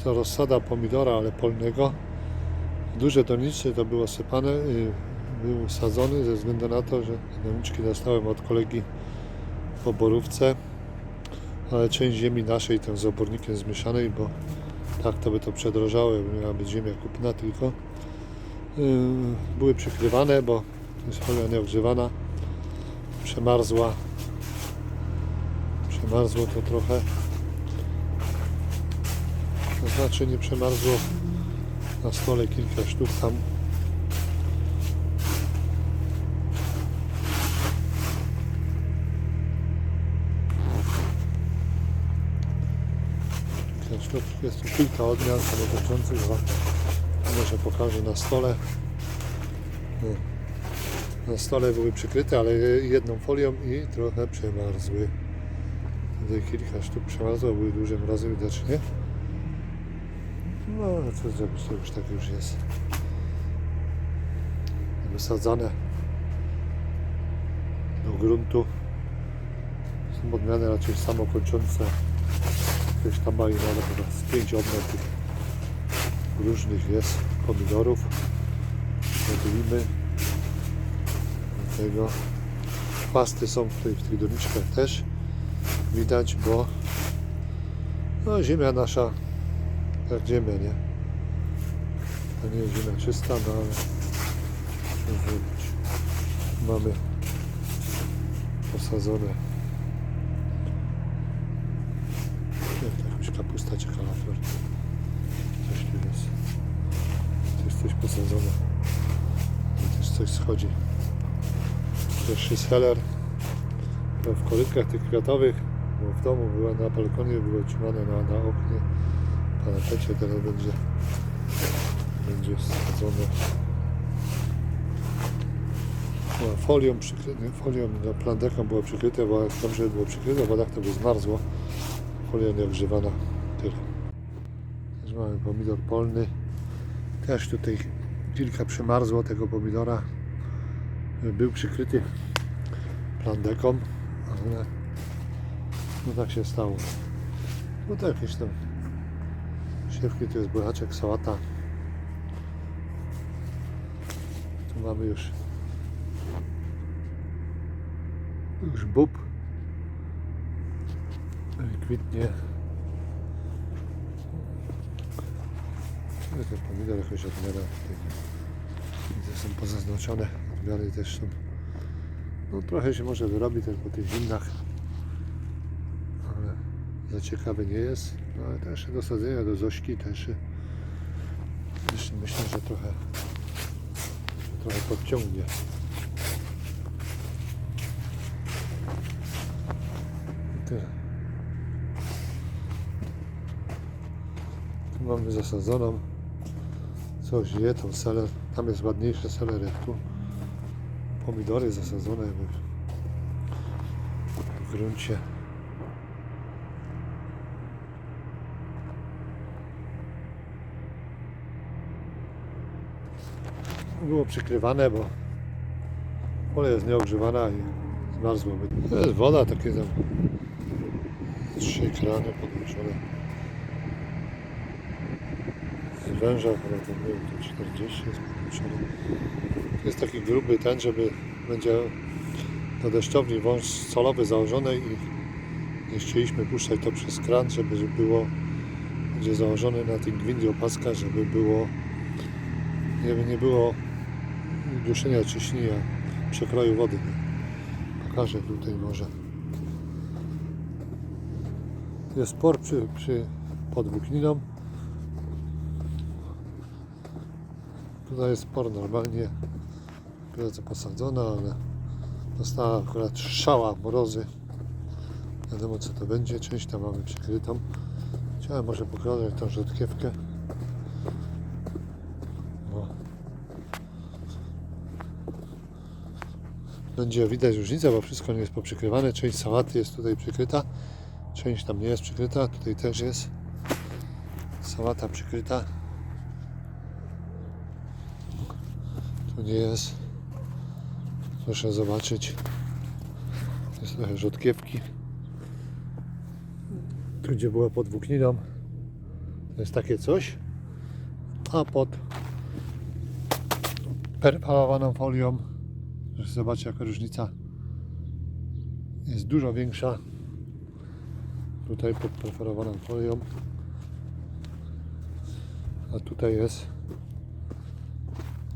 jest to rozsada pomidora, ale polnego. Duże doniczki to było sypane i był sadzony ze względu na to, że doniczki dostałem od kolegi po borówce, ale część ziemi naszej tam z obornikiem zmieszanej, bo tak to by to przedrożało, miała być ziemia kupna tylko. Yy, Były przykrywane, bo jest folia nieogrzewana, przemarzła. Przemarzło to trochę. Znaczy nie przemarzło na stole kilka sztuk tam. Kilka sztuk. Jest tu kilka odmian samodotyczących, a może pokażę na stole. Na stole były przykryte, ale jedną folią i trochę przemarzły. Kilka sztuk przemarzło, były duże mrozy widocznie. No, ale co zrobić, to już tak już jest. Wysadzane do gruntu. Są odmiany raczej samokończące. Jakieś tam mają chyba z pięć odmian tych różnych jest pomidorów. Do tego. Pasty są tutaj w tych doniczkach też widać, bo no, ziemia nasza ziemia, nie? To nie jest ziemia czysta, no ale zrobić? Mamy posadzone jakąś kapusta czy kalafior. Coś tu jest. Jest coś posadzone. I też coś schodzi. Też jest heller. W kolykach tych kwiatowych, bo w domu była na balkonie, było trzymane na, na oknie parapecie teraz będzie będzie wsadzone. No, folią przykryte, folią no, plandeką było przykryte, bo jak dobrze było przykryte, bo tak to by zmarzło. Folia nieogrzewana. Tyle. Też mamy pomidor polny. Też tutaj kilka przemarzło tego pomidora. Był przykryty plandeką ale no tak się stało. No to jakieś tam Siewki to jest buraczek, sałata. Tu mamy już już bób. I kwitnie. No ten pomidor jakoś odmiana. Widzę, są pozaznaczone. Odmiany też są. No trochę się może wyrobi też po tych zimnach. Za ciekawy nie jest. No ale też do sadzenia do Zośki też jeszcze myślę, że trochę trochę podciągnie. I tyle. Tu mamy zasadzoną coś je, tą seler. Tam jest ładniejszy seler jak tu. Pomidory zasadzone w gruncie. Było przykrywane, bo pole jest nieogrzewana i zmarzłoby. To jest woda, takie tam trzy krany podłączone z węża, ale to nie wiem, to 40 jest podłączone. Jest taki gruby ten, żeby będzie do deszczowni wąż solowy założony i nie chcieliśmy puszczać to przez kran, żeby było będzie założony na tym gwindzie opaska, żeby było żeby nie było duszenia ciśnienia przekroju wody. Pokażę tutaj może. Jest por przy, przy. Tutaj jest por normalnie bardzo posadzona, ale dostała akurat szała mrozy. Nie wiadomo co to będzie. Część tam mamy przykrytą. Chciałem może pokazać tą rzodkiewkę. Będzie widać różnicę, bo wszystko nie jest poprzykrywane. Część sałaty jest tutaj przykryta, część tam nie jest przykryta. Tutaj też jest sałata przykryta. Tu nie jest. Proszę zobaczyć. Jest trochę rzodkiewki. Tu gdzie była pod włókniną. To jest takie coś. A pod perfalowaną folią, że zobaczcie jaka różnica jest dużo większa. Tutaj pod perforowaną folią. A tutaj jest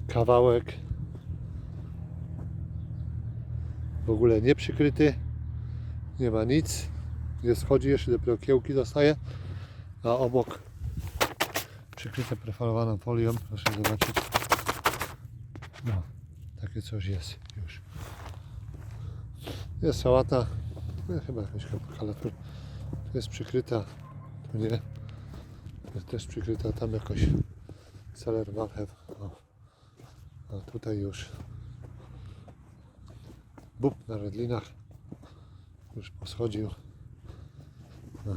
kawałek w ogóle nie przykryty. Nie ma nic. Nie schodzi jeszcze, dopiero kiełki dostaje. A obok przykryte perforowaną folią. Proszę zobaczyć. No, takie coś jest już. Jest sałata. No, chyba jakaś kalafel. Tu jest przykryta. Tu nie. Jest też przykryta tam jakoś seler marchew. A tutaj już bób na redlinach już poschodził. No.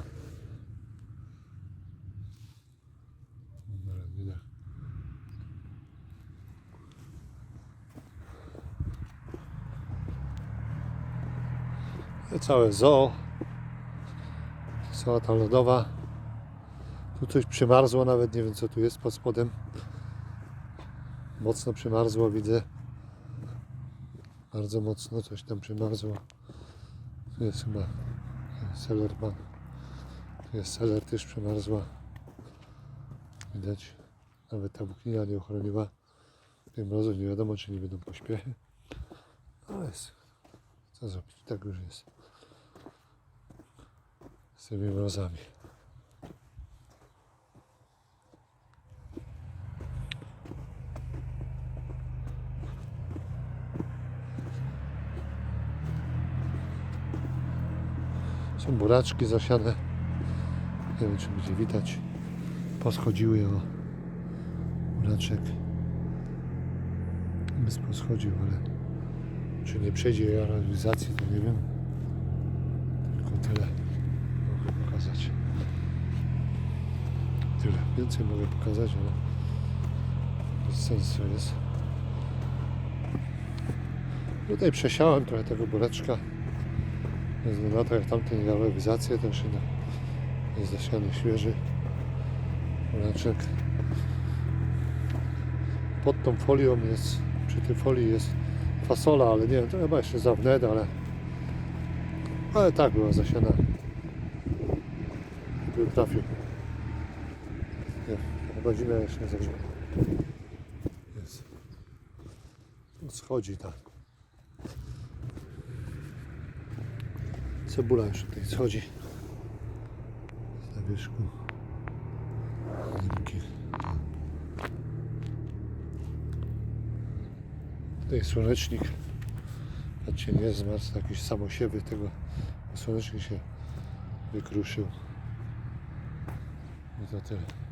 Na redlinach. Całe zoo. Sałata lodowa. Tu coś przymarzło, nawet nie wiem co tu jest pod spodem. Mocno przymarzło, widzę. Bardzo mocno coś tam przymarzło. Tu jest chyba selerman. Tu jest seler też przymarzła. Widać. Nawet ta włóknina nie ochroniła tej mrozu. Nie wiadomo, czy nie będą pośpiechy. Ale jest. Co zrobić? Tak już jest. Z tymi mrozami. Są buraczki zasiane. Nie wiem, czy będzie widać. Poschodziły o buraczek. Bez poschodził, ale czy nie przejdzie realizacji, to nie wiem. Tylko tyle mogę pokazać. Tyle. Więcej mogę pokazać, ale bez sensu jest. Tutaj przesiałem trochę tego na to, jak tamten miał realizację, ten szynek jest zasiany świeży. Buraczek. Pod tą folią jest, przy tej folii jest fasola, ale nie wiem, to chyba jeszcze za wnet, ale ale tak była zasiana. Trafił. Nie, godzina jeszcze nie zagrzewa. Jest. Tu Schodzi tak. Cebula już tutaj schodzi. Na wierzchu. Tutaj słonecznik. Patrzcie, nie zmarł, jakiś samosiewy tego. Słonecznik się wykruszył. I to tyle.